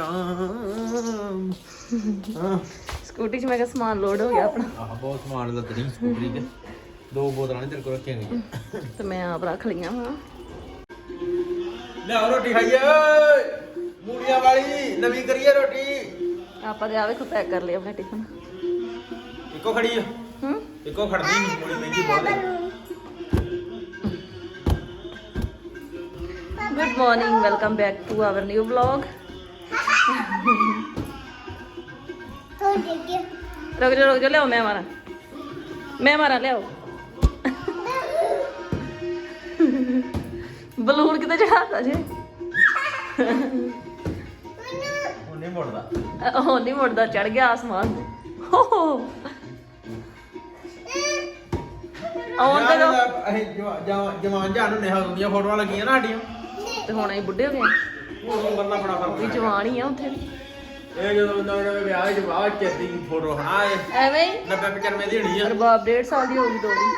ਰਾਮ। ਹਾਂ। ਸਕੂਟੀ 'ਚ ਮੈਂ ਕਿਹਾ ਸਮਾਨ ਲੋਡ ਹੋ ਗਿਆ ਆਪਣਾ। ਆਹ ਬਹੁਤ ਸਮਾਨ ਲੱਦਣੀ ਸਕੂਟਰੀ ਤੇ ਦੋ ਬੋਤਲਾਂ ਨੇ ਤੇਰੇ ਕੋਲ ਰੱਖੀਆਂ ਗਈਆਂ। ਤੇ ਮੈਂ ਆਪ ਰੱਖ ਲਈਆਂ ਵਾ। ਲਿਆਓ ਰੋਟੀ ਖਾਈਏ। ਓਏ ਮੂੜੀਆਂ ਵਾਲੀ ਨਵੀਂ ਕਰੀਏ ਰੋਟੀ। ਆਪਾਂ ਆ ਵੇਖੋ ਪੈਕ ਕਰ ਲਿਆ ਆਪਣਾ ਟਿਫਨ ਇੱਕੋ ਖੜੀ ਆ। ਹੂੰ? ਇੱਕੋ ਖੜਨੀ ਨਹੀਂ ਮੂੜੀ ਮਹਿੰਗੀ ਬਹੁਤ ਹੈ good morning welcome back to our new vlog ਰੁਕ ਜਾ ਰੁਕ ਜਾ ਲਿਆਓ ਮੈਂ ਮਾਰਾਂ। ਮੈਂ ਮਾਰਾਂ ਲਿਆਓ। ਬਲੂਨ ਕਿਤੇ ਚੜਾਤਾ ਜੇ। ਹੁਣ ਨਹੀਂ ਮੁੜਦਾ। ਉਹ ਨਹੀਂ ਮੁੜਦਾ ਚੜ ਗਿਆ ਆਸਮਾਨ ਤੇ। ਹੋ ਹੋ ਆਉਣ ਦੇ। ਦੋ ਅਸੀਂ ਜਵਾ- ਜਵਾ- ਜਵਾਨ ਜਾਨ ਨੂੰ ਨਿਹਾਲ ਦੀਆਂ ਫੋਟੋਆਂ ਲੱਗੀਆਂ ਨਾ ਸਾਡੀਆਂ। ਤੇ ਹੁਣ ਅਸੀਂ ਬੁੱਢੇ ਹੋ ਗਏ। ਹੁਣ ਉਮਰ ਨਾਲ ਬੜਾ ਵੀ ਫ਼ਰਕ ਜਵਾਨ ਹੀ ਆ ਉੱਥੇ। ਵੀ ਇਹ ਜਦੋਂ ਬੰਦਾ ਉਹਨੇ ਵਿਆਹ ਚ ਬਾਅਦ ਚ ਦੀ ਫੋਟੋ ਹਨਾ ਇਹ ਐਵੇਂ ਹੀ? 90 95 ਦੀ ਹੋਣੀ ਆ। ਰਬਾਬ ਡੇਢ ਸਾਲ ਦੀ ਹੋ ਗਈ ਦੋ ਦੀ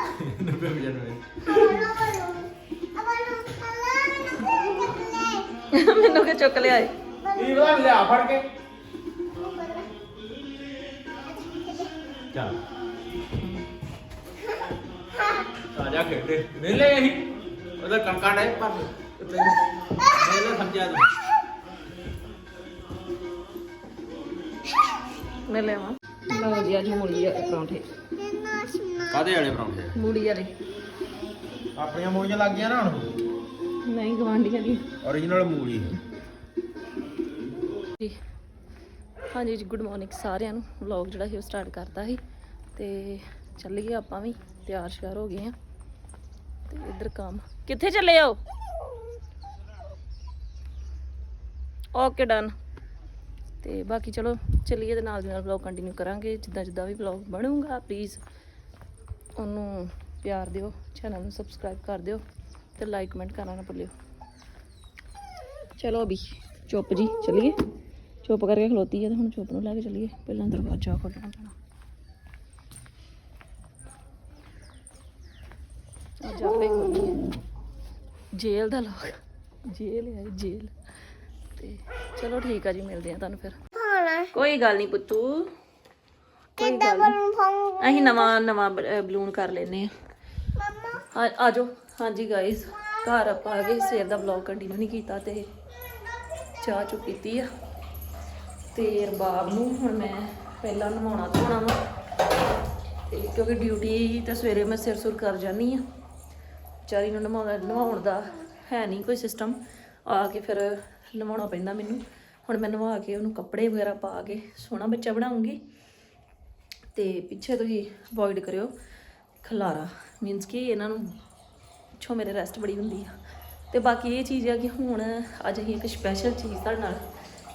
90 95 ਮੈਨੂੰ ਕਿ ਚੁੱਕ ਲਿਆਏ ਕੀ ਪਤਾ ਲਿਆ ਫੜ ਕੇ। ਚੱਲ। ਆ ਜਾ ਖੇਡੇ ਵੇਲੇ ਹੀ ਉਹਦਾ ਕੰਕਾ ਡਾਈ ਪਰ ਵੇਲੇ ਸਮਝਿਆ ਤੂੰ। ਮੈਂ ਲੈਵਾਂ ਲਓ ਜੀ ਅੱਜ ਮੂਲੀ ਵਾਲੇ ਪਰੌਂਠੇ। ਕਾਦੇ ਵਾਲੇ ਪਰੌਂਠੇ? ਮੂਲੀ ਵਾਲੇ। ਆਪਣੀਆਂ ਮੂਲੀਆਂ ਲੱਗ ਗਈਆਂ ਨਾ ਹੁਣ? ਨਹੀਂ ਗਵਾਂਢੀਆਂ ਦੀ origignal ਮੂਲੀ। ਜੀ। ਹਾਂਜੀ ਜੀ ਗੁੱਡ ਮਾਰਨਿੰਗ ਸਾਰਿਆਂ ਨੂੰ। ਵਲੌਗ ਜਿਹੜਾ ਸੀ ਉਹ ਸਟਾਰਟ ਕਰਤਾ ਸੀ। ਤੇ ਚੱਲ ਗਏ ਆਪਾਂ ਵੀ। ਤਿਆਰ ਸ਼ਿਆਰ ਹੋ ਗਏ ਆ। ਤੇ ਇੱਧਰ ਕੰਮ। ਕਿੱਥੇ ਚੱਲੇ ਹੋ? ਓਕੇ ਡਨ ਤੇ ਬਾਕੀ ਚਲੋ, ਚੱਲੀਏ ਤੇ ਨਾਲ ਦੀ ਨਾਲ ਵਲੌਗ ਕੰਟੀਨਿਊ ਕਰਾਂਗੇ। ਜਿੱਦਾਂ ਜਿੱਦਾਂ ਵੀ ਵਲੌਗ ਬਣੂਗਾ ਪਲੀਜ਼ ਉਹਨੂੰ ਪਿਆਰ ਦਿਓ ਚੈਨਲ ਨੂੰ ਸਬਸਕ੍ਰਾਈਬ ਕਰ ਦਿਓ ਤੇ ਲਾਈਕ ਕਮੈਂਟ ਕਰਨਾ ਨਾ ਭੁੱਲਿਓ। ਚਲੋ ਅਭੀ, ਚੁੱਪ ਜੀ, ਚੱਲੀਏ। ਚੁੱਪ ਕਰਕੇ ਖਲੋਤੀ ਹੈ ਤੇ ਹੁਣ ਚੁੱਪ ਨੂੰ ਲੈ ਕੇ ਚਲੀਏ। ਪਹਿਲਾਂ ਦਰਵਾਜ਼ਾ ਖੋਲਣਾ ਪੈਣਾ। ਜੇਲ੍ਹ ਦਾ ਲੋਕ। ਜੇਲ੍ਹ ਹੈ, ਜੇਲ੍ਹ। ਤੇ ਚਲੋ ਠੀਕ ਆ ਜੀ ਮਿਲਦੇ ਆ ਤੁਹਾਨੂੰ ਫਿਰ। ਕੋਈ ਗੱਲ ਨਹੀਂ ਪੁੱਤੂ ਕੋਈ ਗੱਲ ਨੀ। ਅਸੀਂ ਨਵਾਂ ਨਵਾਂ ਬਲੂਨ ਕਰ ਲੈਨੇ ਆ। ਆ ਆ ਜਾਓ। ਹਾਂਜੀ ਗਾਇਸ ਘਰ ਆਪਾਂ ਆ ਗਏ ਸਵੇਰ ਦਾ ਵਲੌਗ ਕੰਟੀਨਿਊ ਨਹੀਂ ਕੀਤਾ ਤੇ ਚਾਹ ਚੁ ਪੀਤੀ ਆ। ਤੇ ਰਬਾਬ ਨੂੰ ਹੁਣ ਮੈਂ ਪਹਿਲਾਂ ਨਵਾਉਣਾ ਧੋਣਾ ਵਾ। ਤੇ ਕਿਉਂਕਿ ਡਿਊਟੀ ਤੇ ਸਵੇਰੇ ਮੈਂ ਸਿਰ ਸੁਰ ਕਰ ਜਾਨੀ ਆ। ਵਿਚਾਰੀ ਨੂੰ ਨਵਾਉਣਾ ਨਵਾਉਣ ਦਾ ਹੈ ਨਹੀਂ ਕੋਈ ਸਿਸਟਮ ਆ ਕੇ ਫਿਰ ਨਵਾਉਣਾ ਪੈਂਦਾ ਮੈਨੂੰ। ਹੁਣ ਮੈਂ ਨਵਾ ਕੇ ਉਹਨੂੰ ਕੱਪੜੇ ਵਗੈਰਾ ਪਾ ਕੇ ਸੋਹਣਾ ਬੱਚਾ ਬਣਾਉਂਗੀ। ਤੇ ਪਿੱਛੇ ਤੁਸੀਂ ਅਵੋਇਡ ਕਰਿਓ ਖਲਾਰਾ। ਮੀਨਸ ਕਿ ਇਹਨਾਂ ਨੂੰ ਪਿੱਛੋਂ ਮੇਰੇ ਰੈਸਟ ਬੜੀ ਹੁੰਦੀ ਆ। ਤੇ ਬਾਕੀ ਇਹ ਚੀਜ਼ ਆ ਕਿ ਹੁਣ ਅੱਜ ਅਸੀਂ ਇੱਕ ਸਪੈਸ਼ਲ ਚੀਜ਼ ਤੁਹਾਡੇ ਨਾਲ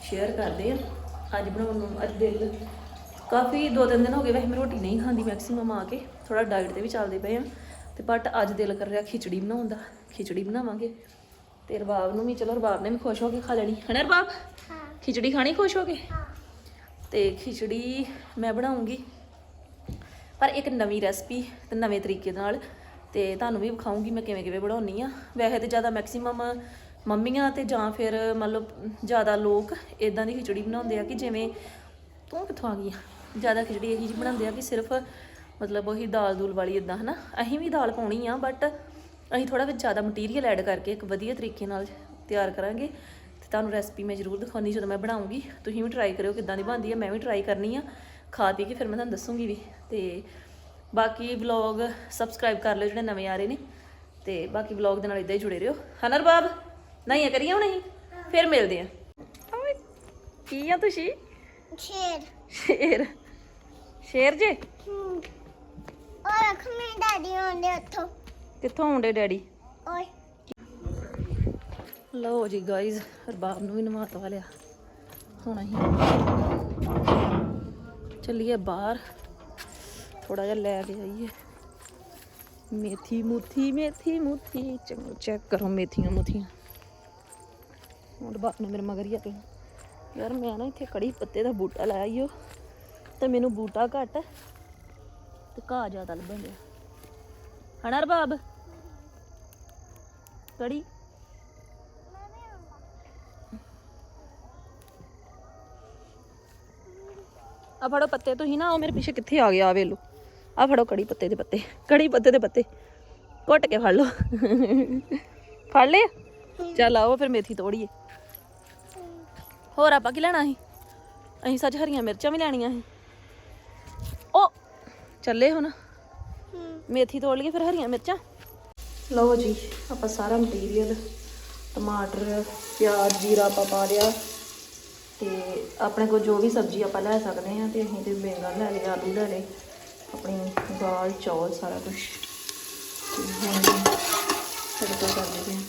ਸ਼ੇਅਰ ਕਰਦੇ ਆ। ਅੱਜ ਬਣਾਉਣ ਨੂੰ ਅੱਜ ਦਿਲ ਕਾਫੀ ਦੋ ਤਿੰਨ ਦਿਨ ਹੋ ਗਏ। ਵੈਸੇ ਮੈਂ ਰੋਟੀ ਨਹੀਂ ਖਾਂਦੀ ਮੈਕਸਿਮਮ ਆ ਕੇ। ਥੋੜਾ ਡਾਈਟ ਤੇ ਵੀ ਚੱਲਦੇ ਪਏ ਆ। ਤੇ ਬਟ ਅੱਜ ਦਿਲ ਕਰ ਰਿਹਾ ਖਿਚੜੀ ਬਣਾਉਣ ਦਾ। ਖਿਚੜੀ ਬਣਾਵਾਂਗੇ। ਤੇ ਰਬਾਬ ਨੂੰ ਵੀ ਚਲੋ ਰਬਾਬ ਨੇ ਵੀ ਖੁਸ਼ ਹੋ ਕੇ ਖਾ ਲੈਣੀ। ਹਨਾ ਰਬਾਬ? ਖਿਚੜੀ ਖਾਣੀ ਖੁਸ਼ ਹੋ ਕੇ? ਤੇ ਖਿਚੜੀ ਮੈਂ ਬਣਾਉਂਗੀ। ਪਰ ਇੱਕ ਨਵੀਂ ਰੈਸਪੀ ਤੇ ਨਵੇਂ ਤਰੀਕੇ ਨਾਲ। ਤੇ ਤੁਹਾਨੂੰ ਵੀ ਵਿਖਾਉਂਗੀ ਮੈਂ ਕਿਵੇਂ ਕਿਵੇਂ ਬਣਾਉਣੀ ਆ ਵੈਸੇ ਤੇ ਜ਼ਿਆਦਾ ਮੈਕਸਿਮਮ ਮੰਮੀਆਂ ਤੇ ਜਾਂ ਫਿਰ ਮੰਨ ਲਓ ਜ਼ਿਆਦਾ ਲੋਕ ਇਦਾਂ ਦੀ ਖਿਚੜੀ ਬਣਾਉਂਦੇ ਆ ਕਿ ਜਿਵੇਂ ਤੂੰ ਕਿੱਥੋਂ ਆ ਗਈ ਆ? ਜ਼ਿਆਦਾ ਖਿਚੜੀ ਇਹੀ ਜਿਹੀ ਬਣਾਉਂਦੇ ਆ ਕਿ ਸਿਰਫ ਮਤਲਬ ਉਹੀ ਦਾਲ ਦੂਲ ਵਾਲੀ ਇਦਾਂ ਹਨਾ? ਅਸੀਂ ਵੀ ਦਾਲ ਪਾਉਣੀ ਆ ਬਟ ਅਸੀਂ ਥੋੜਾ ਵਿੱਚ ਜ਼ਿਆਦਾ ਮਟੀਰੀਅਲ ਐਡ ਕਰਕੇ ਇੱਕ ਵਧੀਆ ਤਰੀਕੇ ਨਾਲ ਤਿਆਰ ਕਰਾਂਗੇ ਤੇ ਤੁਹਾਨੂੰ ਰੈਸਪੀ ਮੈਂ ਜ਼ਰੂਰ ਦਿਖਾਉਣੀ ਜਦੋਂ ਮੈਂ ਬਣਾਉਂਗੀ। ਤੁਸੀਂ ਵੀ ਟਰਾਈ ਕਰਿਓ ਕਿੱਦਾਂ ਦੀ ਬਣਦੀ ਆ ਮੈਂ ਵੀ ਟਰਾਈ ਕਰਨੀ ਆ। ਖਾ ਪੀ ਕੇ ਫਿਰ ਮੈਂ ਤੁਹਾਨੂੰ ਦੱਸੂਗੀ ਵੀ। ਤੇ ਬਾਕੀ ਵਲੌਗ ਸਬਸਕ੍ਰਾਈਬ ਕਰ ਲਿਓ ਜਿਹੜੇ ਨਵੇਂ ਆ ਰਹੇ ਨੇ। ਤੇ ਬਾਕੀ ਵਲੌਗ ਦੇ ਨਾਲ ਇਦਾਂ ਹੀ ਜੁੜੇ ਰਹੋ। ਹਨਰ ਬਾਬ ਨਹੀਂ ਆ ਕਰੀਏ ਹੁਣ ਅਸੀਂ? ਫਿਰ ਮਿਲਦੇ ਆ। ਕੀ ਆ ਤੁਸੀਂ? ਸ਼ੇਰ। ਸ਼ੇਰ। ਸ਼ੇਰ ਜੇ? ਔਰ ਅੱਖ ਮੇ ਡੈਡੀ ਆਉਂਦੇ ਉੱਥੋਂ। ਕਿੱਥੋਂ ਆਉਂਦੇ ਡੈਡੀ? ਓਏ। ਲਓ ਜੀ ਗਾਇਜ਼ ਰਬਾਬ ਨੂੰ ਵੀ ਨਵਾਤਾ ਲਿਆ। ਹੁਣ ਅਸੀਂ ਚੱਲੀਏ ਬਾਹਰ। ਥੋੜਾ ਜਿਹਾ ਲੈ ਕੇ ਆਈਏ। ਮੇਥੀ ਮੁੱਥੀ ਮੇਥੀ ਮੁੱਥੀ। ਚੰਗੋ ਚੈੱਕ ਕਰੋ ਮੇਥੀਆਂ ਮੁੱਥੀਆਂ। ਹੁਣ ਰਬਾਬ ਨੇ ਮੇਰੇ ਮਗਰ ਹੀ ਆ ਗਈ ਯਾਰ ਮੈਂ ਨਾ ਇੱਥੇ ਕੜੀ ਪੱਤੇ ਦਾ ਬੂਟਾ ਲਾਇਆ ਈ ਓ ਤੇ ਮੈਨੂੰ ਬੂਟਾ ਘੱਟ ਤੇ ਘਾਹ ਜ਼ਿਆਦਾ ਲੱਭਣ ਡਿਆ। ਹਣਾ ਰਬਾਬ ਕੜੀ। ਆ ਫੜੋ ਪੱਤੇ ਤੁਸੀਂ ਨਾ ਉਹ ਮੇਰੇ ਪਿੱਛੇ ਕਿੱਥੇ ਆ ਗਿਆ ਆ ਵੇਲੋ ਆ ਫੜੋ ਕੜੀ ਪੱਤੇ ਦੇ ਪੱਤੇ ਕੜੀ ਪੱਤੇ ਦੇ ਪੱਤੇ। ਘੁੱਟ ਕੇ ਫੜ ਲਓ। ਫੜ ਲਏ? ਚੱਲ ਆਓ ਫਿਰ ਮੇਥੀ ਤੋੜੀਏ। ਹੋਰ ਆਪਾਂ ਕੀ ਲੈਣਾ ਸੀ? ਅਸੀਂ ਸੱਚ ਹਰੀਆਂ ਮਿਰਚਾਂ ਵੀ ਲੈਣੀਆਂ ਸੀ। ਓ ਚੱਲੇ ਹੁਣ। ਮੇਥੀ ਤੋੜ ਲਈਏ ਫਿਰ ਹਰੀਆਂ ਮਿਰਚਾਂ। ਲਓ ਜੀ ਆਪਾਂ ਸਾਰਾ ਮਟੀਰੀਅਲ ਟਮਾਟਰ ਪਿਆਜ਼ ਜੀਰਾ ਆਪਾਂ ਪਾ ਲਿਆ। ਤੇ ਆਪਣੇ ਕੋਲ ਜੋ ਵੀ ਸਬਜ਼ੀ ਆਪਾਂ ਲੈ ਸਕਦੇ ਆ ਤੇ ਅਸੀਂ ਤੇ ਬੈਂਗਣ ਲੈ ਲਏ ਆਲੂ ਲੈ ਲਏ ਆਪਣੀ ਦਾਲ ਚੌਲ ਸਾਰਾ ਕੁਝ ਤੜਕਾ ਕਰ ਦਿੰਦੇ ਹਾਂ।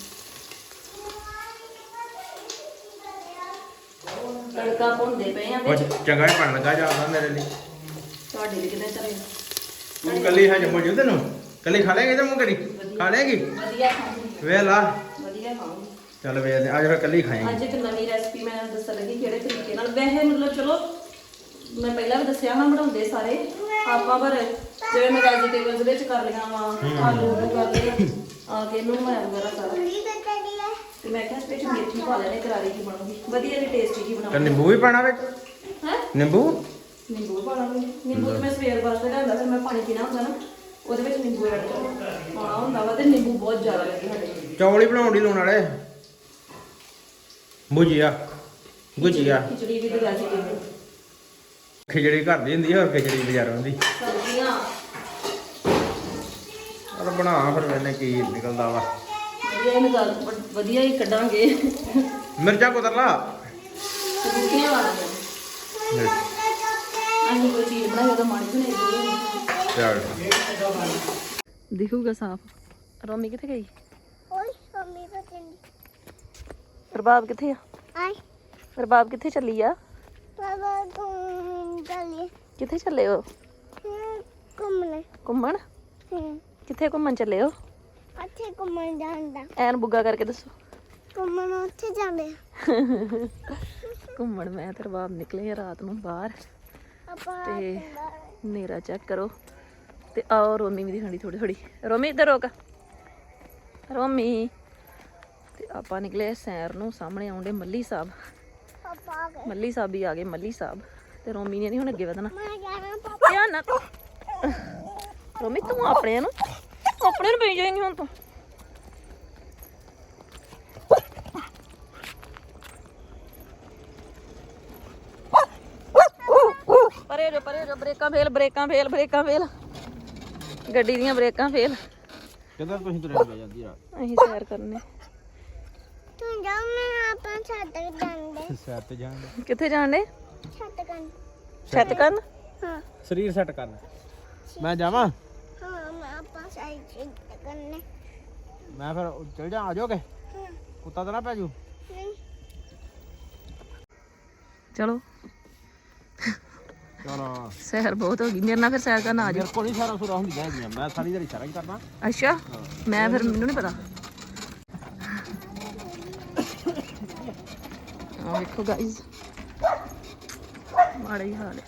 ਤੜਕਾ ਭੁੰਨਦੇ ਪਏ ਆ ਵਿੱਚ। ਚੰਗਾ ਹੀ ਬਣ ਲੱਗਾ ਜਾਂਦਾ ਮੇਰੇ ਲਈ। ਤੁਹਾਡੇ ਲਈ ਕਿਤੇ ਚਲੇ ਤੂੰ ਕੱਲੀ ਹਜ ਮੌਜੂਦ ਨੂੰ ਕੱਲੀ ਖਾ ਲੇਗੀ ਤੇ ਮੂੰਹ ਕਰੀ ਖਾ ਲੇਗੀ ਵਧੀਆ ਖਾਂਦੀ ਵੇ ਲਾ। ਵਧੀਆ ਖਾਂਦੀ ਚੱਲ ਵੇ ਅੱਜ ਫਿਰ ਕੱਲੀ ਖਾਏਗੀ। ਅੱਜ ਇੱਕ ਨਵੀਂ ਰੈਸਪੀ ਮੈਂ ਦੱਸਣ ਲੱਗੀ ਕਿਹੜੇ ਤਰੀਕੇ ਨਾਲ। ਵੈਸੇ ਮਤਲਬ ਚਲੋ ਮੈਂ ਪਹਿਲਾਂ ਵੀ ਦੱਸਿਆ ਹਾਂ ਬਣਾਉਂਦੇ ਸਾਰੇ। ਆਪਾਂ ਪਰ ਜਿਵੇਂ ਮੈਂ ਵੈਜੀਟੇਬਲਸ ਵਿੱਚ ਕਰ ਲਿਆ ਵਾ ਆਲੂ ਨੂੰ ਕਰ ਲਿਆ ਆ ਕੇ ਇਹਨੂੰ ਮੈਂ ਵਗੈਰਾ ਸਾਰਾ ਤਾਂ ਤੇ ਮੈਂ ਕਿਹਾ ਸਪੈਸ਼ਲ ਮੇਥੀ ਪਾ ਲੈਣੇ ਕਰਾਰੀ ਕੀ ਬਣੂਗੀ? ਵਧੀਆ ਜਿਹੀ ਟੇਸਟੀ ਜੀ ਤੇ ਬਣਾਉਂਗੀ ਨਿੰਬੂ ਵੀ ਪਾਣਾ ਵਿੱਚ? ਹੈ? ਨਿੰਬੂ? ਨਿੰਬੂ ਪਾ ਲਾਂਗੇ ਨਿੰਬੂ ਤੇ ਮੈਂ ਸਵੇਰ ਵਾਸਤੇ ਲਿਆਂਦਾ ਫਿਰ ਮੈਂ ਪਾਣੀ ਪੀਣਾ ਹੁੰਦਾ ਨਾ। ਉਹਦੇ ਵਿੱਚ ਨਿੰਬੂ ਐਡ ਪਾਉਣਾ ਹੁੰਦਾ ਵਾ ਤੇ ਨਿੰਬੂ ਬਹੁਤ ਜ਼ਿਆਦਾ ਲੱਗੇ ਸਾਡੇ ਚੌਲ ਹੀ ਬਣਾਉਣ ਦੀ ਲੂਣ ਵਾਲੇ? ਭੁਜੀਆ ਗੁਜੀਆ ਖਿਚੜੀ ਵੀ ਤੇ ਵੈਜੀਟੇਬਲ ਖਿਚੜੀ ਘਰ ਦੀ ਹੁੰਦੀ ਹੈ ਹੋਰ ਖਿਚੜੀ ਬਾਜ਼ਾਰੋਂ ਦੀ। ਸਬਜ਼ੀਆਂ। ਚਲ ਬਣਾ ਫਿਰ ਵੇਨੇ ਕੀ ਨਿਕਲਦਾ ਵਾ। ਵਧੀਆ ਹੀ ਨਿਕਾਲ ਵਧੀਆ ਹੀ ਕੱਢਾਂਗੇ। ਮਿਰਚਾਂ ਕੁਤਰ ਲਾ ਬੁੱਕੀਆਂ ਵਾਲੀਆਂ ਅਸੀਂ ਕੋਈ ਚੀਜ਼ ਬਣਾਈ ਉਹਦਾ ਮਾੜੀ ਬਣਾਈ ਚੱਲ ਦਿਖੂਗਾ ਸਾਫ਼। ਰੋਮੀ ਕਿੱਥੇ ਗਈ? ਓਏ ਮੰਮੀ ਪਤੰਦੀ ਰਬਾਬ ਕਿੱਥੇ ਆ? ਆਈ। ਰਬਾਬ ਕਿੱਥੇ ਚੱਲੀ ਆ? ਬਾਬਾ ਤੂੰ ਚੱਲੀ। ਕਿੱਥੇ ਚੱਲੇ ਹੋ? ਘੁੰਮਣ। ਘੁੰਮਣ? ਹੂੰ। ਕਿੱਥੇ ਘੁੰਮਣ ਚੱਲੇ ਹੋ? ਉੱਥੇ ਘੁੰਮਣ ਜਾਂਦਾ ਐਨ ਬੁੱਗਾ ਕਰਕੇ ਦੱਸੋ। ਘੁੰਮਣ ਉੱਥੇ ਜਾਂਦੇ। ਘੁੰਮਣ ਮੈਂ ਤੇ ਰਬਾਬ ਨਿਕਲੇ ਰਾਤ ਨੂੰ ਬਾਹਰ। ਆਪਾਂ ਤੇ ਹਨੇਰਾ ਚੈੱਕ ਕਰੋ। ਤੇ ਆਓ ਰੋਮੀ ਵੀ ਦਿਖਾਣੀ ਥੋੜੀ ਥੋੜੀ ਰੋਮੀ ਇੱਧਰ ਰੋਕ। ਰੋਮੀ ਤੇ ਆਪਾਂ ਨਿਕਲੇ ਸੈਰ ਨੂੰ। ਸਾਹਮਣੇ ਆਉਂਦੇ ਮੱਲੀ ਸਾਹਿਬ। ਪਾਪਾ ਆ ਗਏ। ਮੱਲੀ ਸਾਹਿਬ ਹੀ ਆ ਗਏ ਮੱਲੀ ਸਾਹਿਬ। ਤੇ ਰੋਮੀ ਨੇ ਨਹੀਂ ਹੁਣ ਅੱਗੇ ਵਧਣਾ। ਮੈਂ ਜਾਣਾ ਪਾਪਾ। ਧਿਆਨ ਨਾਲ। ਰੋਮੀ ਤੂੰ ਆਪਣੇ ਨੂੰ। ਆਪਣੇ ਨੂੰ ਪਈ ਜਾਏਂਗੀ ਹੁਣ ਤੂੰ। ਪਰੇ ਜੋ ਪਰੇ ਜੋ। ਬ੍ਰੇਕਾਂ ਫੇਲ ਬ੍ਰੇਕਾਂ ਫੇਲ ਬ੍ਰੇਕਾਂ ਫੇਲ। ਗੱਡੀ ਦੀਆਂ ਬ੍ਰੇਕਾਂ ਫੇਲ। ਕਿੱਧਰ ਤੁਸੀਂ ਤੁਰੇ ਪੈ ਜਾਂਦੀ ਆ। ਅਸੀਂ ਸੈਰ ਕਰਨੇ। ਤੂੰ ਜਾ ਮੈਂ ਆਪਾਂ ਛੱਤ ਤੇ ਜਾਂਦੇ। ਸੈਰ ਤੇ ਜਾਣ। ਕਿੱਥੇ ਜਾਣੇ ਛੱਤ ਕਰਨ ਛੱਤ ਕਰਨ ਹਾਂ। ਸਰੀਰ ਸੈੱਟ ਕਰਨ। ਮੈਂ ਜਾਵਾਂ? ਹਾਂ ਮੈਂ ਆਪਾਂ ਸਾਈਡ ਛੱਤ ਕਰਨੇ। ਮੈਂ ਫਿਰ ਚਲ ਜਾ ਆ ਜਾਓਗੇ ਹਾਂ। ਕੁੱਤਾ ਤਾਂ ਨਾ ਪੈ ਜੂ। ਨਹੀਂ। ਚਲੋ। ਚਲੋ ਬਹੁਤ ਹੋ ਗਈ। ਮੇਰੇ ਨਾਲ ਫਿਰ ਸੈਰ ਕਰਨ ਆ ਜਾਓ ਮੇਰੇ ਕੋਲ ਨਹੀਂ ਸਾਰਾ ਸੁਰਾ ਹੁੰਦੀ ਹੈਗੀਆਂ। ਮੈਂ ਸਾਰੀ ਦਿਹਾੜੀ ਸਾਰਾ ਹੀ ਕਰਨਾ ਅੱਛਾ। ਮੈਂ ਫਿਰ ਮੈਨੂੰ ਨਹੀਂ ਪਤਾ। ਆ ਵੇਖੋ ਗਾਇਸ ਮਾੜਾ ਹੀ ਹਾਲ ਹੈ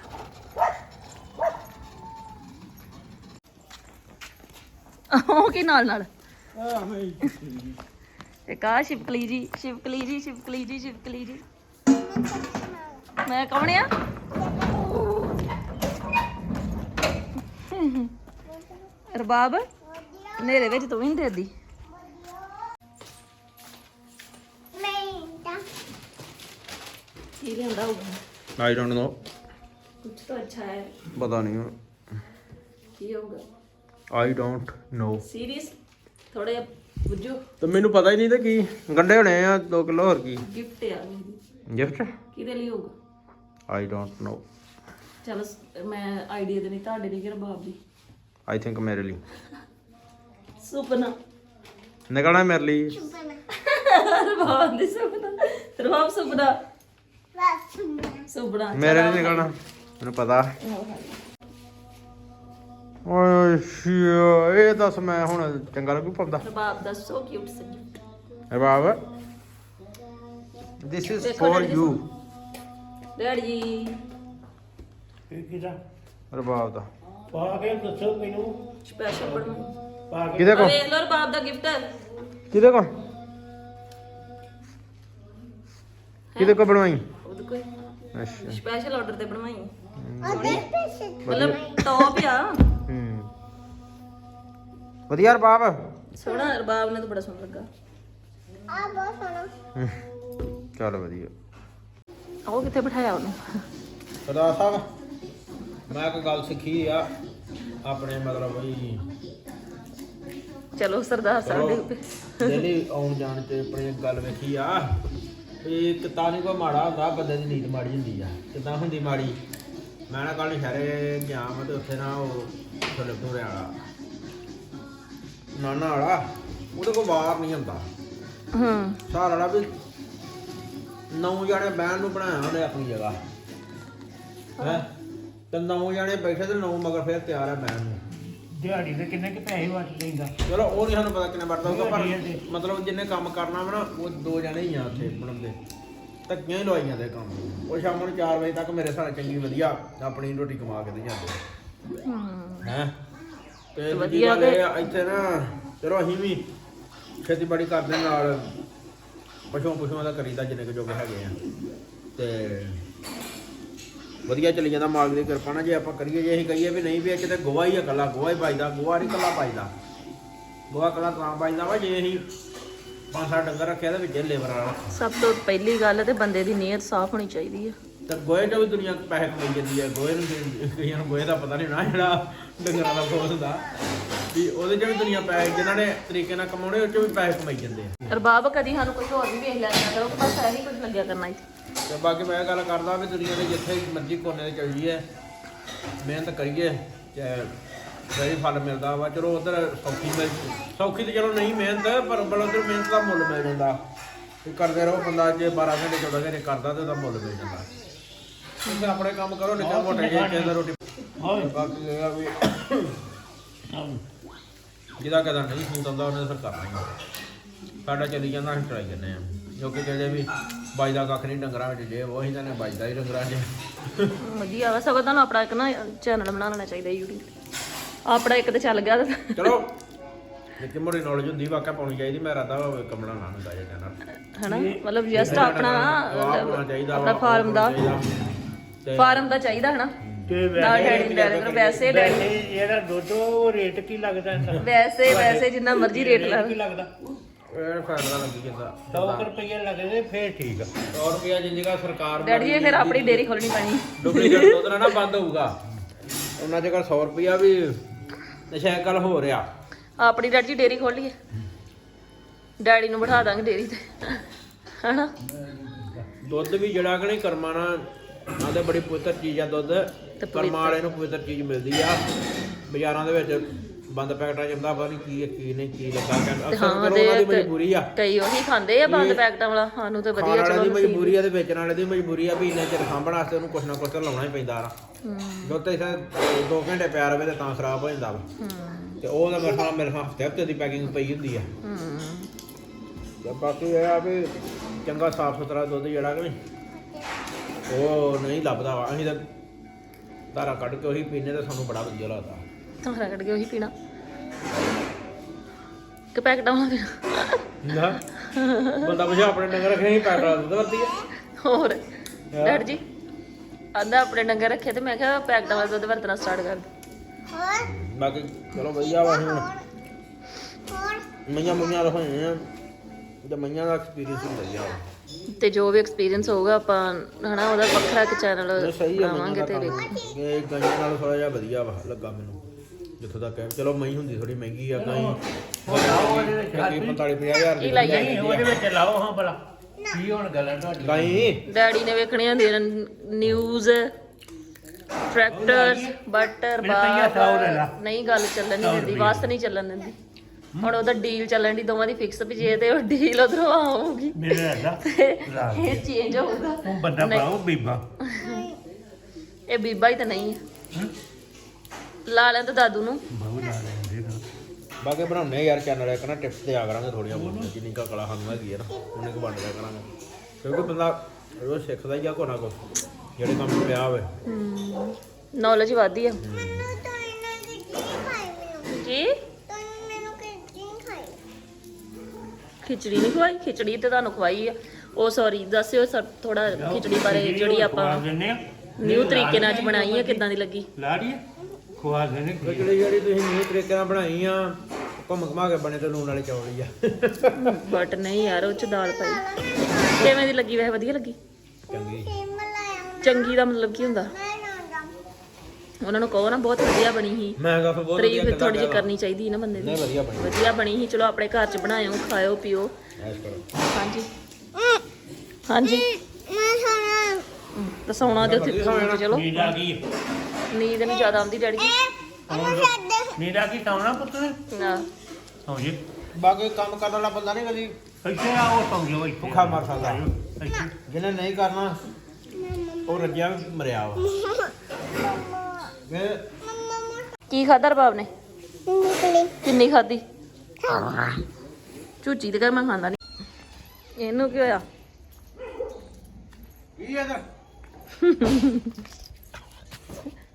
ਉਹ ਕੀ ਨਾਲ ਨਾਲ? ਤੇ ਕਾ ਸ਼ਿਵਕਲੀ ਜੀ ਸ਼ਿਵਕਲੀ ਜੀ ਸ਼ਿਵਕਲੀ ਜੀ ਸ਼ਿਵਕਲੀ ਜੀ। ਮੈਂ ਕੌਣ ਆ? ਰਬਾਬ ਹਨੇਰੇ ਵਿੱਚ ਤੂੰ ਵੀ ਨਹੀਂ ਕੀ ਲਿਆਂਦਾ ਹੋਊਗਾ? ਆਈ ਡੋਨਟ ਨੋ ਕੁਝ ਤਾਂ ਅੱਛਾ ਹੈ। ਪਤਾ ਨਹੀਂ ਕੀ ਹੋਊਗਾ? ਆਈ ਡੋਨਟ ਨੋ ਸੀਰੀਅਸ ਥੋੜੇ ਬੁੱਝੋ। ਤੇ ਮੈਨੂੰ ਪਤਾ ਹੀ ਨਹੀਂ ਤੇ ਕੀ। ਗੰਡੇ ਹੋਣੇ ਆ 2 ਕਿਲੋ ਹੋਰ ਕੀ। ਗਿਫਟ ਆ ਗਿਫਟ ਕਿਹਦੇ ਲਈ ਹੋਊਗਾ? ਆਈ ਡੋਨਟ ਨੋ ਚਲ ਮੈਂ ਆਈਡੀਆ ਦੇਣੀ ਤੁਹਾਡੇ ਲਈ ਕਿ ਰਬਾਬ ਦੀ। ਆਈ ਥਿੰਕ ਮੇਰੇ ਲਈ। ਸੁਪਨਾ। ਨਿਕਲਣਾ ਮੇਰੇ ਲਈ। ਸੁਪਨਾ। ਰਬਾਬ ਦੀ ਸੁਪਨਾ। ਰਬਾਬ ਸੁਪਨਾ। ਬਸ ਸੁਪਨਾ। ਸੁਪਨਾ ਮੇਰੇ ਲਈ ਨਿਕਲਣਾ। ਮੈਨੂੰ ਪਤਾ। ਓਏ ਸ਼ਿਆ ਇਹ ਦੱਸ ਮੈਂ ਹੁਣ ਚੰਗਾ ਲੱਗੂ ਪਾਉਂਦਾ ਰਬਾਬ ਦਾ ਸੋ ਕਿਊਟ ਸੀ। ਗਿਫਟ ਬਾਬਾ this is ਦੇਖੋ for ਡੈਡੀ ਜੀ। ਕਿਹਦਾ? ਰਬਾਬ ਦਾ। ਪਾ ਕੇ ਦੱਸੋ ਮੈਨੂੰ। ਸਪੈਸ਼ਲ ਬਣਵਾ ਪਾ ਕੇ ਕਿਹਦੇ ਕੋ ਵੇਖ ਲਓ ਰਬਾਬ ਦਾ ਗਿਫਟ ਕਿਹਦੇ ਕੋ ਕਿਹਦੇ ਕੋ ਬਣਵਾਈ? ਉਹਦੇ ਕੋਈ ਅੱਛਾ। ਸਪੈਸ਼ਲ ਆਰਡਰ ਤੇ ਬਣਵਾਈ। ਮਤਲਬ ਟੌਪ ਆ। ਹੂੰ। ਵਧੀਆ ਰਬਾਬ ਸੋਹਣਾ ਰਬਾਬ ਨੇ ਤਾਂ ਬੜਾ ਸੋਹਣਾ ਲੱਗਾ। ਆ ਬਹੁਤ ਸੋਹਣਾ। ਚੱਲ ਵਧੀਆ। ਉਹ ਕਿੱਥੇ ਬਿਠਾਇਆ ਉਹਨੂੰ? ਸਰਦਾਰ ਸਾਹਿਬ। ਮੈਂ ਇੱਕ ਗੱਲ ਸਿੱਖੀ ਆ ਆਪਣੇ ਮਤਲਬ ਬਈ ਚਲੋ ਸਰਦਾਰ ਸਾਹਿਬ ਦੇ ਉੱਤੇ। ਦਿੱਲੀ ਆਉਣ ਜਾਣ ਤੇ ਆਪਣੀ ਗੱਲ ਵੇਖੀ ਆ ਇਹ ਕਿਤਾ ਨਹੀਂ ਕੋਈ ਮਾੜਾ ਹੁੰਦਾ ਬੰਦੇ ਦੀ ਨੀਂਦ ਮਾੜੀ ਹੁੰਦੀ ਆ। ਕਿਦਾਂ ਹੁੰਦੀ ਮਾੜੀ? ਮੈਂ ਨਾ ਕੱਲ ਸ਼ਹਿਰੇ ਗਿਆ ਮੈਂ ਤੇ ਉੱਥੇ ਨਾ ਉਹ ਸਲਪੂਰੇ ਵਾਲਾ ਨਾਨਾ ਵਾਲਾ ਉਹਦੇ ਕੋਲ ਬਾਹਰ ਨਹੀਂ ਹੁੰਦਾ। ਹੂੰ। ਸਾਰ ਵਾਲਾ ਵੀ ਨੌ ਜਾਣੇ ਬਹਿਣ ਨੂੰ ਬਣਾਇਆ ਉਹਨੇ ਆਪਣੀ ਜਗ੍ਹਾ। ਹੈ? ਤੇ ਨੌ ਜਾਣੇ ਬੈਠੇ ਤੇ ਨੌ ਮਗਰ ਫਿਰ ਤਿਆਰ ਹੈ ਬਹਿਣ ਨੂੰ। ਦਿਹਾੜੀ ਦੇ ਕਿੰਨੇ ਕਿ ਪੈਸੇ ਵੱਟ ਲੈਂਦਾ ਚਲੋ ਉਹ ਨਹੀਂ ਸਾਨੂੰ ਪਤਾ ਕਿੰਨਾ ਵਰਦਾ ਹੋਊਗਾ ਪਰ। ਮਤਲਬ ਜਿੰਨੇ ਕੰਮ ਕਰਨਾ ਵਾ ਨਾ ਉਹ ਦੋ ਜਣੇ ਹੀ ਆ ਉੱਥੇ ਬਣਾਉਂਦੇ ਧੱਕੀਆਂ ਹੀ ਲਵਾਈਆਂ ਦੇ ਕੰਮ। ਉਹ ਸ਼ਾਮ ਨੂੰ 4 ਵਜੇ ਤੱਕ ਮੇਰੇ ਸਾਹ ਚੰਗੀ ਵਧੀਆ ਆਪਣੀ ਰੋਟੀ ਕਮਾ ਕੇ ਤੇ ਜਾਂਦੇ। ਹੂੰ। ਹੈ? ਤੇ ਤੇ ਵਧੀਆ ਆ, ਇੱਥੇ ਨਾ ਚਲੋ ਅਸੀਂ ਵੀ ਖੇਤੀਬਾੜੀ ਕਰਦੇ ਨਾਲ ਪਸ਼ੂ ਪਸ਼ੂਆਂ ਦਾ ਕਰੀਦਾ ਜਿੰਨੇ ਕੁ ਜੋਗੇ ਹੈਗੇ ਆ। ਤੇ ਵਧੀਆ ਚੱਲੀ ਜਾਂਦਾ ਮਾਲਕ ਦੀ ਕਿਰਪਾ ਨਾਲ ਜੇ ਆਪਾਂ ਕਰੀਏ ਜੇ ਅਸੀਂ ਕਹੀਏ ਵੀ ਨਹੀਂ ਵੀ ਇਹ ਕਿਤੇ ਗੋਹਾ ਹੀ ਆ ਕੱਲਾ ਗੋਹਾ ਹੀ ਪਾਈਦਾ ਗੋਹਾ ਨਹੀਂ ਕੱਲਾ ਪਾਈਦਾ ਗੋਹਾ ਕੱਲਾ ਤਾਂ ਪਾਈਦਾ ਵਾ ਜੇ ਅਸੀਂ ਪੰਜ ਸੱਤ ਡੰਗਰ ਰੱਖਿਆ ਤੇ ਵਿੱਚ ਲੇਬਰ ਵਾਲਾ ਸਭ ਤੋਂ ਪਹਿਲੀ ਗੱਲ ਤੇ ਬੰਦੇ ਦੀ ਨੀਅਤ ਸਾਫ਼ ਹੋਣੀ ਚਾਹੀਦੀ ਹੈ ਤੇ ਗੋਹੇ ਚੋਂ ਵੀ ਦੁਨੀਆ ਪੈਸੇ ਕਮਾਈ ਜਾਂਦੀ ਹੈ ਗੋਹੇ ਨੂੰ ਕਈਆਂ ਨੂੰ ਗੋਹੇ ਦਾ ਪਤਾ ਨਹੀਂ ਨਾ ਜਿਹੜਾ ਡੰਗਰਾਂ ਦਾ ਖੋਸ ਹੁੰਦਾ। ਵੀ ਉਹਦੇ ਵੀ ਦੁਨੀਆ ਪੈਸੇ ਜਿਨ੍ਹਾਂ ਨੇ ਤਰੀਕੇ ਨਾਲ ਕਮਾਉਣੇ ਉਹ ਚੋਂ ਵੀ ਪੈਸੇ ਕਮਾਈ ਜਾਂਦੇ ਆ। ਰਬਾਬ ਕਦੀ ਸਾਨੂੰ ਕੁਝ ਹੋਰ ਵੀ ਵੇਖ ਲੈਣਾ ਕਰੋ ਬਸ ਇਹੀ ਕੁਝ ਲੱਗਿਆ ਕਰਨਾ ਇੱਥੇ ਤੇ ਬਾਕੀ ਮੈਂ ਗੱਲ ਕਰਦਾ ਵੀ ਦੁਨੀਆ ਦੇ ਜਿੱਥੇ ਮਰਜ਼ੀ ਕੋਨੇ ਤੇ ਚੱਲ ਜਾਈਏ ਮਿਹਨਤ ਕਰੀਏ ਤੇ ਸਹੀ ਫਲ ਮਿਲਦਾ ਵਾ। ਚਲੋ ਉਧਰ ਸੌਖੀ ਮਿਲ ਸੌਖੀ ਤੇ ਚਲੋ ਨਹੀਂ ਮਿਹਨਤ ਪਰ ਬਲ ਉਧਰ ਮਿਹਨਤ ਦਾ ਮੁੱਲ ਮਿਲ ਜਾਂਦਾ। ਵੀ ਕਰਦੇ ਰਹੋ ਬੰਦਾ ਜੇ 12 ਘੰਟੇ 14 ਘੰਟੇ ਕਰਦਾ ਤੇ ਉਹਦਾ ਮੁੱਲ ਮਿਲ ਜਾਂਦਾ। ਤੁਸੀਂ ਆਪਣੇ ਕੰਮ ਕਰੋ ਨਿੱਕਾ ਮੋਟਾ ਜੇ ਕਿਸੇ ਦਾ ਰੋਟੀ ਬਾਕੀ ਆ ਵੀ ਜਿਹਦਾ ਕਦਾ ਨਹੀਂ ਸੂਟ ਆਉਂਦਾ ਉਹਨੇ ਫਿਰ ਕਰਨਾ ਹੀ ਆ। ਸਾਡਾ ਚੱਲੀ ਜਾਂਦਾ ਅਸੀਂ ਟਰਾਈ ਕਰਨੇ ਆ। ਕਿਉਂਕਿ ਕਹਿੰਦੇ ਵੀ ਬਾਈ ਦਾ ਕੱਖ ਨਹੀਂ ਡੰਗਰਾਂ ਵਿੱਚ ਜੇ ਉਹ ਹੀ ਤਾਂ ਨੇ ਬਾਈ ਦਾ ਹੀ ਡੰਗਰਾਂ 'ਚ ਵਧੀਆ ਵਾ ਸਗੋਂ ਤੁਹਾਨੂੰ ਆਪਣਾ ਇੱਕ ਨਾ ਚੈਨਲ ਬਣਾ ਲੈਣਾ ਚਾਹੀਦਾ YouTube ਆਪਣਾ ਇੱਕ ਤੇ ਚੱਲ ਗਿਆ। ਤੇ ਚਲੋ ਨਿੱਕੀ ਮੋਟੀ ਨੌਲੇਜ ਹੁੰਦੀ ਵਾਕਿਆ ਪਾਉਣੀ ਚਾਹੀਦੀ ਮੈਂ ਰਾਦਾ ਹੋਵੇ ਕਮਣਾ ਨਾ ਹੁੰਦਾ ਜੇ ਕਹਿੰਦਾ। ਹਨਾ? ਮਤਲਬ ਜਸਟ ਆਪਣਾ ਆਪਣਾ ਚਾਹੀਦਾ ਆਪਣਾ ਵਾ, ਫਾਰਮ ਦਾ। ਚਾਹੀਦਾ। ਤੇ ਫਾਰਮ ਦਾ ਚਾਹੀਦਾ ਹਨਾ? ਤੇ ਨਾਲ ਡੈਡੀ ਨੂੰ ਲੈ ਲੈਣਾ ਵੈਸੇ ਡੈਡੀ ਵੈਸੇ ਇਹਦਾ ਦੁੱਧ ਉਹ ਰੇਟ ਕੀ ਲੱਗਦਾ ਇਹਦਾ? ਵੈਸੇ ਵੈਸੇ ਜਿੰਨਾ ਮਰਜ਼ੀ ਰੇਟ ਲਾ ਕੀ ਲੱਗਦਾ? ਇਹ ਫਾਇਦਾ ਲੱਗੀ ਜਾਂਦਾ। 100 ਰੁਪਏ ਲੱਗਦੇ ਫੇਰ ਠੀਕ ਆ। 100 ਰੁਪਿਆ ਜਿੰਦਗਾ ਸਰਕਾਰ ਡੈਡੀ ਜੀ ਫਿਰ ਆਪਣੀ ਡੇਰੀ ਖੋਲਣੀ ਪੈਣੀ। ਡੁਪਲੀਕੇਟ ਦੁੱਧ ਨਾ ਨਾ ਬੰਦ ਹੋਊਗਾ। ਉਹਨਾਂ ਜਗ੍ਹਾ 100 ਰੁਪਿਆ ਵੀ ਨਸ਼ਾ ਕੱਲ ਹੋ ਰਿਹਾ ਆਪਣੀ ਡੈਡੀ ਜੀ ਡੇਰੀ ਖੋਲ ਲਈਏ। ਡੈਡੀ ਨੂੰ ਬਿਠਾ ਦਾਂਗੇ ਡੇਰੀ ਤੇ। ਹਨਾ? ਦੁੱਧ ਵੀ ਜਿਹੜਾ ਕਿ ਨਹੀਂ ਕਰਮਾਂ ਨਾਲ ਆਂਦੇ ਬੜੀ ਪਵਿੱਤਰ ਚੀਜ਼ ਆ ਦੁੱਧ ਕਰਮਾਂ ਵਾਲੇ ਨੂੰ ਪਵਿੱਤਰ ਚੀਜ਼ ਮਿਲਦੀ ਆ। ਬਾਜ਼ਾਰਾਂ ਦੇ ਵਿੱਚ ਬੰਦ ਪੈਕਟਾਂ ਚ ਹੁੰਦਾ ਪਤਾ ਨਹੀਂ ਕੀ ਹੈ, ਕੀ ਨਹੀਂ ਕੀ ਲੱਗਾ ਕਹਿੰਦਾ ਤੇ ਅਸਲ ਕਰੋ ਉਹਨਾਂ ਦੀ ਤੇ ਮਜਬੂਰੀ ਆ। ਕਈ ਉਹੀ ਖਾਂਦੇ ਆ ਬੰਦ ਪੈਕਟਾਂ ਵਾਲਾ ਸਾਨੂੰ ਤੇ ਵਧੀਆ ਵਾਲੇ ਦੀ ਚਲੋ ਮਜਬੂਰੀ ਆ ਤੇ ਵੇਚਣ ਵਾਲੇ ਦੀ ਮਜਬੂਰੀ ਆ ਵੀ ਇੰਨੇ ਚਿਰ ਸਾਂਭਣ ਵਾਸਤੇ ਉਹਨੂੰ ਕੁਛ ਨਾ ਕੁਛ ਤਾਂ ਲਾਉਣਾ ਹੀ ਪੈਂਦਾ ਆ ਦੁੱਧ ਤੇ ਇੱਥੇ 2 ਘੰਟੇ ਪਿਆ ਰਵੇ ਤੇ ਤਾਂ ਖਰਾਬ ਹੋ ਜਾਂਦਾ ਵਾ। ਤੇ ਉਹ ਤਾਂ ਮੇਰੇ ਖਿਆਲ ਮੇਰੇ ਹਫ਼ਤੇ ਹਫ਼ਤੇ ਦੀ ਪੈਕਿੰਗ ਪਈ ਹੁੰਦੀ ਆ। ਹੂੰ। ਤੇ ਬਾਕੀ ਇਹ ਆ ਵੀ ਚੰਗਾ ਸਾਫ਼ ਸੁਥਰਾ ਦੁੱਧ ਜਿਹੜਾ ਕਿ ਉਹ ਨਹੀਂ ਲੱਭਦਾ ਵਾ। ਅਸੀਂ ਤਾਂ ਧਾਰਾ ਕੱਢ ਕੇ ਉਹੀ ਪੀਨੇ ਤੇ ਸਾਨੂੰ ਬੜਾ ਵਧੀਆ ਲੱਗਦਾ। ਤਾਂ ਰਗੜ ਕੇ ਉਹੀ ਪੀਣਾ। ਕਿ ਪੈਕਟਾਂ ਵਾਲਾ ਪੀਣਾ ਨਾ। ਬੰਦਾ ਪੁੱਛਿਆ ਆਪਣੇ ਡੰਗਰ ਰੱਖੇ ਹੀ ਵਾਲਾ ਦੁੱਧ ਵਰਤੀ ਆ। ਹੋਰ। ਡੈਡ ਜੀ ਆਂਦਾ ਆਪਣੇ ਡੰਗਰ ਰੱਖੇ ਤੇ ਮੈਂ ਕਿਹਾ ਪੈਕਟਾਂ ਵਾਲਾ ਦੁੱਧ ਵਰਤਣਾ ਸਟਾਰਟ ਕਰ। ਦੇ ਬਾਕੀ ਚਲੋ ਵਧੀਆ ਵਾ ਹੁਣ। ਹੋਰ? ਮਈਆਂ ਮੁਈਆਂ ਰਖਾਈਆਂ ਤੇ ਮਈਆਂ ਦਾ ਐਕਸਪੀਰੀਅੰਸ ਹੀ ਵਧੀਆ ਵਾ ਤੇ ਜੋ ਵੀ ਐਕਸਪੀਰੀਅੰਸ ਹੋਊਗਾ ਆਪਾਂ ਹਨਾ ਉਹਦਾ ਵੱਖਰਾ ਇੱਕ ਚੈਨਲ ਬਣਾਵਾਂਗੇ ਤੇ ਵੇਖ ਇਹ ਗਾਈਆਂ ਨਾਲ ਥੋੜਾ ਜਿਹਾ ਵਧੀਆ ਵਾ ਲੱਗਾ ਮੈਨੂੰ। ਜਿੱਥੋਂ ਤੱਕ ਹੈ ਚਲੋ ਮਈ ਹੁੰਦੀ ਥੋੜੀ ਮਹਿੰਗੀ ਆ ਗਾਈ ਉਹਦੇ ਵਿੱਚ 45 50000 ਦੀ? ਨਹੀਂ ਉਹਦੇ ਵਿੱਚ ਲਾਓ ਹਾਂ ਭਲਾ। ਕੀ ਹੁਣ ਗੱਲ ਹੈ ਤੁਹਾਡੀ? ਗਾਈ ਡੈਡੀ ਨੇ ਵੇਖਣੀਆਂ ਹੁੰਦੀਆਂ ਨਿਊਜ਼ ਟਰੈਕਟਰਸ ਬਟਰ ਲਾ। ਨਹੀਂ ਗੱਲ ਚੱਲਣ ਨਹੀਂ ਦਿੰਦੀ ਵਾਸਤ ਨਹੀਂ ਚੱਲਣ ਦਿੰਦੀ। ਹੁਣ ਉਹਦਾ ਡੀਲ ਚੱਲਣ ਦੀ ਦੋਵਾਂ ਦੀ ਫਿਕਸ ਵੀ ਜੇ ਤੇ ਉਹ ਡੀਲ ਉਧਰੋਂ ਆਊਗੀ। ਮੇਰੇ ਤੇ ਇਹ ਚੇਂਜ ਹੋਊਗਾ। ਉਹ ਬੰਦਾ ਪਾਓ ਬੀਬਾ। ਇਹ ਬੀਬਾ ਹੀ ਤਾਂ ਨਹੀਂ ਹੈ? ਲਾ ਲੈਣ ਤਾਂ ਦਾਦੂ ਨੂੰ। ਬਹੁਤ ਲਾ ਲੈਂਦੇ ਬਾਕੀ ਬਣਾਉਣੇ ਯਾਰ ਚੈਨਲ ਇੱਕ ਨਾ ਟਿਪਸ ਤੇ ਆ ਕਰਾਂਗੇ ਥੋੜੀਆਂ ਬਹੁਤੀਆਂ ਜਿੰਨੀ ਕਾ ਕਲਾ ਸਾਨੂੰ ਹੈਗੀ ਨਾ ਉਹਨੇ ਕੁ ਵੰਡ ਲਿਆ ਕਰਾਂਗੇ। ਕਿਉਂਕਿ ਬੰਦਾ ਰੋਜ਼ ਸਿੱਖਦਾ ਹੀ ਆ ਕੋ ਨਾ ਕੋ ਜਿਹੜੇ ਕੰਮ ਪਿਆ ਹੋਵੇ। ਨੌਲੇਜ ਵਧਦੀ ਆ। ਮੈਨੂੰ ਖਿਚੜੀ ਨਹੀਂ ਖਵਾਈ ਖਿਚੜੀ ਤੇ ਤੁਹਾਨੂੰ ਖਵਾਈ ਆ। ਉਹ ਸੌਰੀ ਦੱਸਿਓ ਥੋੜਾ ਖਿਚੜੀ ਬਾਰੇ ਜਿਹੜੀ ਆਪਾਂ ਦਿੰਨੇ ਆ। ਨਿਊ ਤਰੀਕੇ ਨਾਲ ਅੱਜ ਬਣਾਈ ਆ ਕਿੱਦਾਂ ਦੀ ਲੱਗੀ? ਲਾੜੀ ਖਵਾ ਦੇਣੇ ਖਿਚੜੀ ਜਿਹੜੀ ਤੁਸੀਂ ਨਿਊ ਤਰੀਕੇ ਨਾਲ ਬਣਾਈ ਆ ਘੁੰਮ ਘਮਾ ਕੇ ਬਣੇ ਤੇ ਲੂਣ ਵਾਲੇ ਚੌਲ ਹੀ ਆ। ਬਟ ਨਹੀਂ ਯਾਰ ਉਹ ਚ ਦਾਲ ਪਾਈ। ਕਿਵੇਂ ਦੀ ਲੱਗੀ? ਵੈਸੇ ਵਧੀਆ ਲੱਗੀ? ਚੰਗੀ ਦਾ ਮਤਲਬ ਕੀ ਹੁੰਦਾ? ਉਹਨਾਂ ਨੂੰ ਕਹੋ ਨਾ ਬਹੁਤ ਵਧੀਆ ਬਣੀ ਸੀ। ਮੈਂ ਕਿਹਾ ਫਿਰ ਬਹੁਤ ਵਧੀਆ ਤਾਰੀਫ ਥੋੜੀ ਜਿਹੀ ਕਰਨੀ ਚਾਹੀਦੀ ਨਾ ਬੰਦੇ ਦੀ। ਨਹੀਂ ਵਧੀਆ ਬਣੀ। ਵਧੀਆ ਬਣੀ ਸੀ। ਚਲੋ ਆਪਣੇ ਘਰ ਚ ਬਣਾਇਓ ਖਾਇਓ ਪੀਓ। ਐਸ ਕਰੋ। ਹਾਂਜੀ। ਹਾਂਜੀ। ਸੌਣਾ ਦੇ ਉੱਥੇ ਸੌਣਾ ਚਲੋ। ਨੀਂਦ ਆ ਗਈ। ਨੀਂਦ ਨਹੀਂ ਜ਼ਿਆਦਾ ਆਉਂਦੀ ਡੈਡੀ ਜੀ। ਨੀਂਦ ਆ ਗਈ ਸੌਣਾ ਪੁੱਤ। ਨੇ ਨਾ ਸੌਂ ਜੀ। ਬਾਕੀ ਕੰਮ ਕਰਨ ਵਾਲਾ ਬੰਦਾ ਨਹੀਂ ਕਦੀ। ਇੱਥੇ ਆ ਉਹ ਸੌਂ ਜਾਓ ਇੱਥੇ ਭੁੱਖਾ ਮਰ ਸਕਦਾ। ਇੱਥੇ। ਜਿਹਨੇ ਨਹੀਂ ਕਰਨਾ ਉਹ ਰੱਜਿਆ ਵੀ ਮਰਿਆ ਵਾ। ਕੀ ਖਾਦਾ ਰਬਾਬ ਨੇ? ਨਿਕਲੀ ਕਿੰਨੀ ਖਾਦੀ ਝੂਚੀ ਤੇ ਕਰ ਮੈਂ ਖਾਂਦਾ ਨਹੀਂ ਇਹਨੂੰ ਕੀ ਹੋਇਆ? ਕੀ ਹੈ ਇਧਰ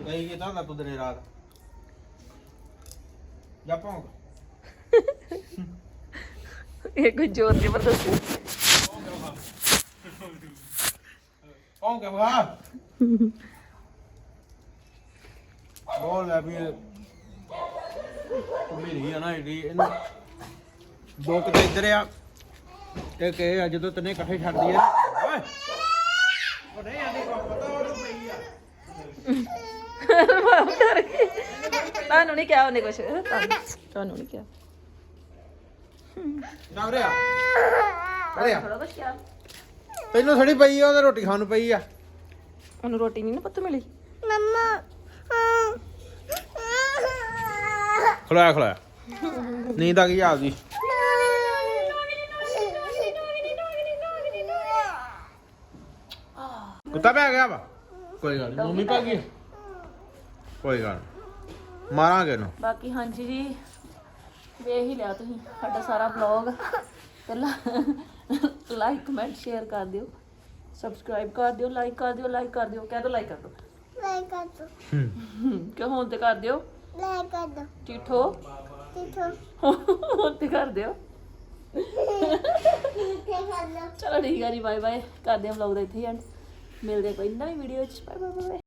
ਕਹੀ ਕਿ ਤਾਂ ਤੂੰ ਦਿਨੇ ਰਾਤ। ਜਾ ਇਹ ਕੋਈ ਜ਼ੋਰ ਜ਼ਬਰਦਸਤੀ। ਪੌਂਕ ਕੇ ਵਾ ਬੋਲ ਲੈ ਵੀ ਮੇਰੀ ਆ ਨਾ ਇਹਦੀ ਇਹਨੂੰ ਦੋ ਕਿਤੇ ਇੱਧਰ ਆ। ਤੇ ਕਿ ਆ ਜਦੋਂ ਤਨੇ ਇਕੱਠੇ ਛੱਡਦੀ ਆ ਓਏ! ਉਹ ਨਹੀਂ ਆਂਦੀ ਕੋਈ ਪਤਾ ਉਹ ਪਈ ਆ। ਰਬਾਬ ਕਰ ਗਈ ਤੁਹਾਨੂੰ ਨਹੀਂ ਕਿਹਾ ਉਹਨੇ ਕੁਛ। ਤੁਹਾਨੂੰ ਤੁਹਾਨੂੰ ਨਹੀਂ ਕਿਹਾ। ਨਾ ਉਰੇ ਆ। ਉਰੇ ਆ। ਥੋੜਾ ਕੁਛ ਕਿਹਾ। ਤੈਨੂੰ ਥੋੜੀ ਪਈ ਆ ਉਹਦੇ ਰੋਟੀ ਖਾਣ ਨੂੰ ਪਈ ਆ। ਉਹਨੂੰ ਰੋਟੀ ਨਹੀਂ ਨਾ ਪੁੱਤ ਮਿਲੀ। ਮਮਾ ਖਲਾਇਆ ਖਲਾਇਆ। ਨੀਂਦ ਆ ਗਈ ਆਪਦੀ। ਕੁੱਤਾ ਪੈ ਗਿਆ ਵਾ। ਕੋਈ ਗੱਲ ਨਹੀਂ ਮੰਮੀ ਪੈ ਗਈ। ਕੋਈ ਗੱਲ ਨੀ। ਮਾਰਾਂਗੇ ਇਹਨੂੰ। ਬਾਕੀ ਹਾਂਜੀ ਜੀ, ਵੇਖ ਹੀ ਲਿਆ ਤੁਸੀਂ, ਸਾਡਾ ਸਾਰਾ ਵਲੌਗ ਪਹਿਲਾਂ ਲਾਈਕ ਕਮੈਂਟ ਸ਼ੇਅਰ ਕਰ ਦਿਓ। ਸਬਸਕ੍ਰਾਈਬ ਕਰ ਦਿਓ ਲਾਈਕ ਕਰ ਦਿਓ ਲਾਈਕ ਕਰ ਦਿਓ, ਕਹਿ ਦਿਓ ਲਾਈਕ ਕਰ ਦਿਓ। ਲੈ ਕਰ ਦੋ। ਕਿਉਂ ਹੁਣ ਤੇ ਕਰ ਦਿਓ? ਲੈ ਕਰ ਦੋ। ਚਿੱਠੋ। ਤਿੱਥੋ ਹੁਣ ਤੇ ਕਰ ਦਿਓ। ਚਲੋ ਠੀਕ ਆ ਜੀ ਬਾਏ ਬਾਏ ਕਰਦੇ ਹਾਂ ਵਲੌਗ ਦਾ ਇੱਥੇ ਐਂਡ ਮਿਲਦੇ ਹਾਂ ਕੋਈ ਨਵੀਂ ਵੀਡੀਓ ਬਾਏ ਬਾਏ ਬਾਏ